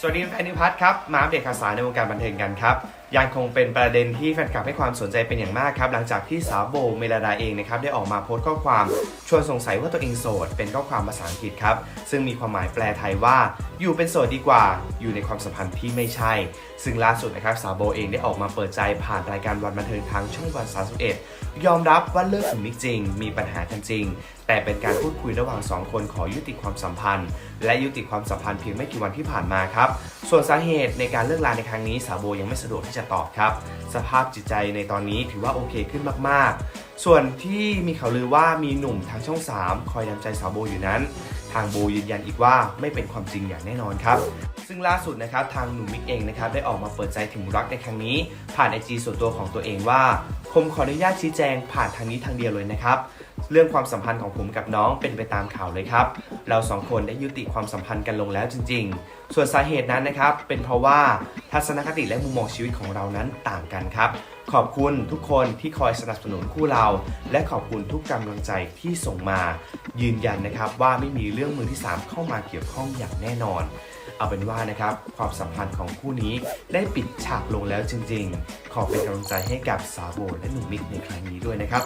สวัสดีแฟนนิพัทครับ มาอัปเดตข่าวสารในวงการบันเทิงกันครับยังคงเป็นประเด็นที่แฟนคลับให้ความสนใจเป็นอย่างมากครับหลังจากที่สาวโบเมลาดาเองนะครับได้ออกมาโพสต์ข้อความชวนสงสัยว่าตัวเองโสด เป็นข้อความภาษาอังกฤษครับซึ่งมีความหมายแปลไทยว่า อยู่เป็นโสดดีกว่า อยู่ในความสัมพันธ์ที่ไม่ใช่ ซึ่งล่าสุดนะครับสาวโบเองได้ออกมาเปิดใจผ่านรายการวันบันเทิงทางช่องวัน 31 ยอมรับว่าเลิกกับมิกจริง มีปัญหากันจริง แต่เป็นการพูดคุยระหว่างสองคนขอยุติความสัมพันธ์ และยุติความสัมพันธ์เพียงไม่กี่วันที่ผ่านมาครับส่วนสาเหตุในการเลิกลาในครั้งนี้สาวโบยังไม่สะดวกที่จะตอบครับ สภาพจิตใจในตอนนี้ถือว่าโอเคขึ้นมากๆ ส่วนที่มีข่าวลือว่ามีหนุ่มทางช่อง 3 คอยนำใจสาวโบอยู่นั้น ทางโบยืนยันอีกว่าไม่เป็นความจริงอย่างแน่นอนครับซึ่งล่าสุดนะครับทางหนุ่มมิกเองนะครับได้ออกมาเปิดใจถึงรักในครั้งนี้ ผ่านไอจีส่วนตัวของตัวเองว่าผมขออนุญาตชี้แจงผ่านทางนี้ทางเดียวเลยนะครับ เรื่องความสัมพันธ์ของผมกับน้องเป็นไปตามข่าวเลยครับ เราสองคนได้ยุติความสัมพันธ์กันลงแล้วจริง ๆ ส่วนสาเหตุนั้นนะครับ เป็นเพราะว่าทัศนคติและมุมมองชีวิตของเรานั้นต่างกันครับ ขอบคุณทุกคนที่คอยสนับสนุนคู่เรา และขอบคุณทุกกำลังใจที่ส่งมา ยืนยันนะครับว่าไม่มีเรื่องมือที่ 3 เข้ามาเกี่ยวข้องอย่างแน่นอนเอาเป็นว่านะครับความสัมพันธ์ของคู่นี้ได้ปิดฉากลงแล้วจริง ๆ ขอเป็นกำลังใจให้กับสาวโบและหนุ่มมิกในครั้งนี้ด้วยนะครับ